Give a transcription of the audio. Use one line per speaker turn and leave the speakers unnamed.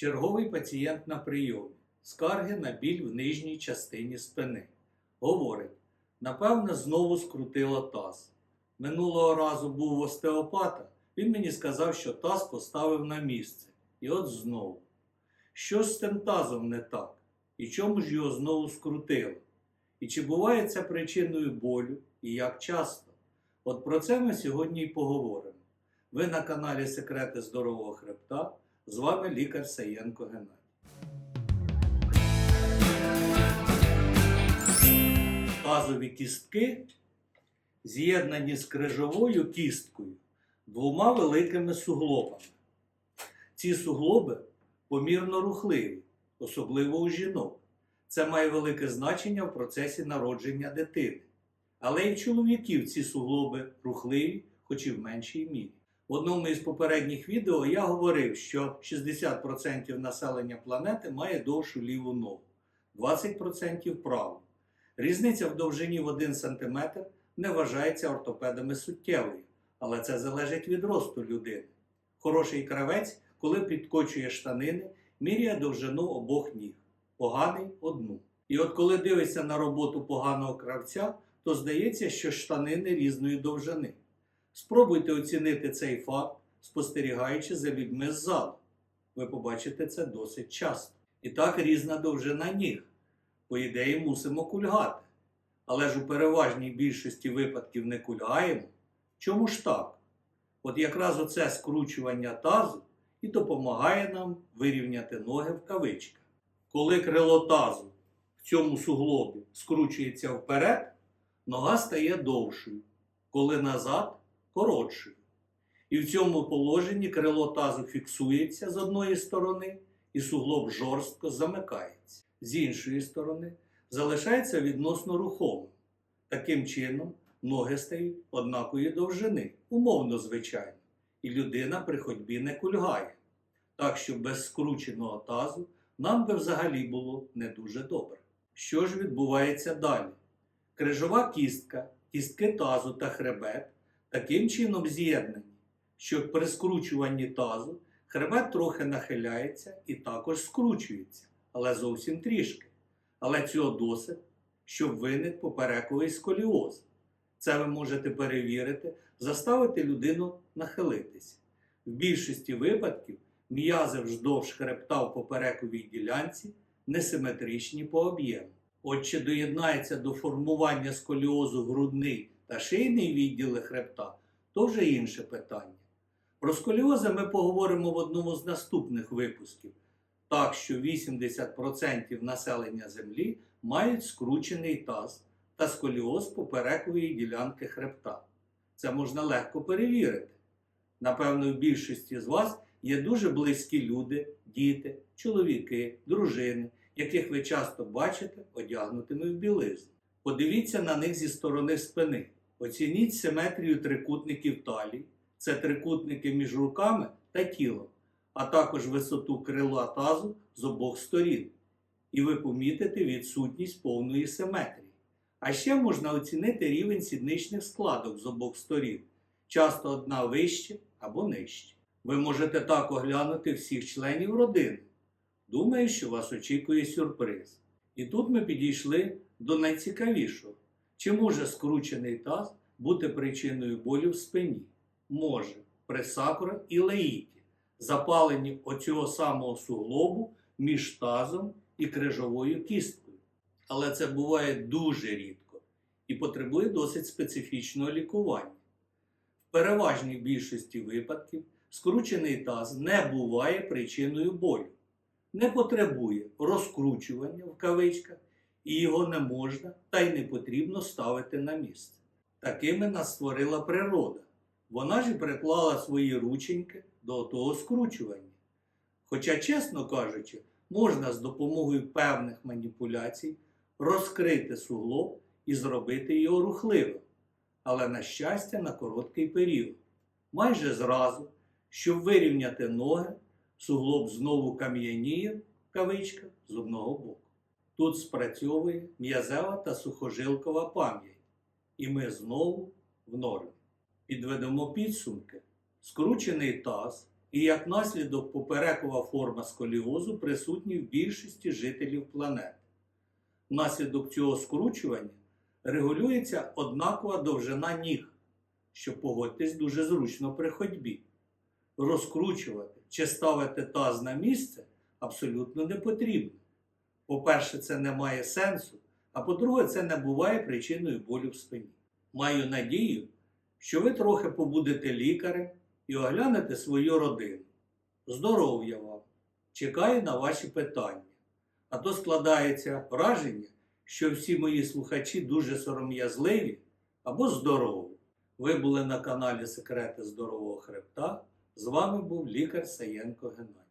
Черговий пацієнт на прийомі. Скарги на біль в нижній частині спини. Говорить, напевно, знову скрутило таз. Минулого разу був у остеопата, він мені сказав, що таз поставив на місце. І от знову. Що з тим тазом не так? І чому ж його знову скрутило? І чи буває це причиною болю і як часто? От про це ми сьогодні і поговоримо. Ви на каналі Секрети здорового хребта. З вами лікар Саєнко Геннадій. Тазові кістки з'єднані з крижовою кісткою двома великими суглобами. Ці суглоби помірно рухливі, особливо у жінок. Це має велике значення в процесі народження дитини. Але і в чоловіків ці суглоби рухливі, хоч і в меншій мірі. В одному із попередніх відео я говорив, що 60% населення планети має довшу ліву ногу, 20% праву. Різниця в довжині в 1 см не вважається ортопедами суттєвою, але це залежить від росту людини. Хороший кравець, коли підкочує штанини, міряє довжину обох ніг, поганий одну. І от коли дивишся на роботу поганого кравця, то здається, що штанини різної довжини. Спробуйте оцінити цей факт, спостерігаючи за людьми ззаду. Ви побачите це досить часто. І так різна довжина ніг. По ідеї мусимо кульгати. Але ж у переважній більшості випадків не кульгаємо. Чому ж так? От якраз оце скручування тазу і допомагає нам вирівняти ноги в кавичках. Коли крило тазу в цьому суглобі скручується вперед, нога стає довшою, коли назад коротшою. І в цьому положенні крило тазу фіксується з одної сторони, і суглоб жорстко замикається. З іншої сторони, залишається відносно рухомим. Таким чином, ноги стають однакової довжини, умовно звичайно, і людина при ходьбі не кульгає. Так що без скрученого тазу нам би взагалі було не дуже добре. Що ж відбувається далі? Крижова кістка, кістки тазу та хребет таким чином з'єднані, що при скручуванні тазу хребет трохи нахиляється і також скручується, але зовсім трішки. Але цього досить, щоб виник поперековий сколіоз. Це ви можете перевірити, заставити людину нахилитися. В більшості випадків м'язи вздовж хребта в поперековій ділянці несиметричні по об'єму. От чи доєднається до формування сколіозу грудний та шийний відділи хребта, то вже інше питання. Про сколіози ми поговоримо в одному з наступних випусків. Так що 80% населення Землі мають скручений таз та сколіоз поперекової ділянки хребта. Це можна легко перевірити. Напевно, в більшості з вас є дуже близькі люди, діти, чоловіки, дружини, яких ви часто бачите одягнутими в білизну. Подивіться на них зі сторони спини. Оцініть симетрію трикутників талії, це трикутники між руками та тілом, а також висоту крила тазу з обох сторін. І ви помітите відсутність повної симетрії. А ще можна оцінити рівень сідничних складок з обох сторін, часто одна вище або нижче. Ви можете так оглянути всіх членів родини. Думаю, що вас очікує сюрприз. І тут ми підійшли до найцікавішого. Чи може скручений таз бути причиною болю в спині? Може, при сакро і леїті, запаленні оцього самого суглобу між тазом і крижовою кісткою. Але це буває дуже рідко і потребує досить специфічного лікування. В переважній більшості випадків скручений таз не буває причиною болю, не потребує розкручування в кавичках, і його не можна та й не потрібно ставити на місце. Такими нас створила природа. Вона ж і приклала свої рученьки до того скручування. Хоча, чесно кажучи, можна з допомогою певних маніпуляцій розкрити суглоб і зробити його рухливим, але, на щастя, на короткий період. Майже зразу, щоб вирівняти ноги, суглоб знову кам'яніє кавичка з одного боку. Тут спрацьовує м'язева та сухожилкова пам'ять, і ми знову в нормі. Підведемо підсумки. Скручений таз і як наслідок поперекова форма сколіозу присутні в більшості жителів планети. Внаслідок цього скручування регулюється однакова довжина ніг, що погодьтесь дуже зручно при ходьбі. Розкручувати чи ставити таз на місце абсолютно не потрібно. По-перше, це не має сенсу, а по-друге, це не буває причиною болю в спині. Маю надію, що ви трохи побудете лікарем і оглянете свою родину. Здоров'я вам! Чекаю на ваші питання. А то складається враження, що всі мої слухачі дуже сором'язливі або здорові. Ви були на каналі Секрети здорового хребта. З вами був лікар Саєнко Геннадій.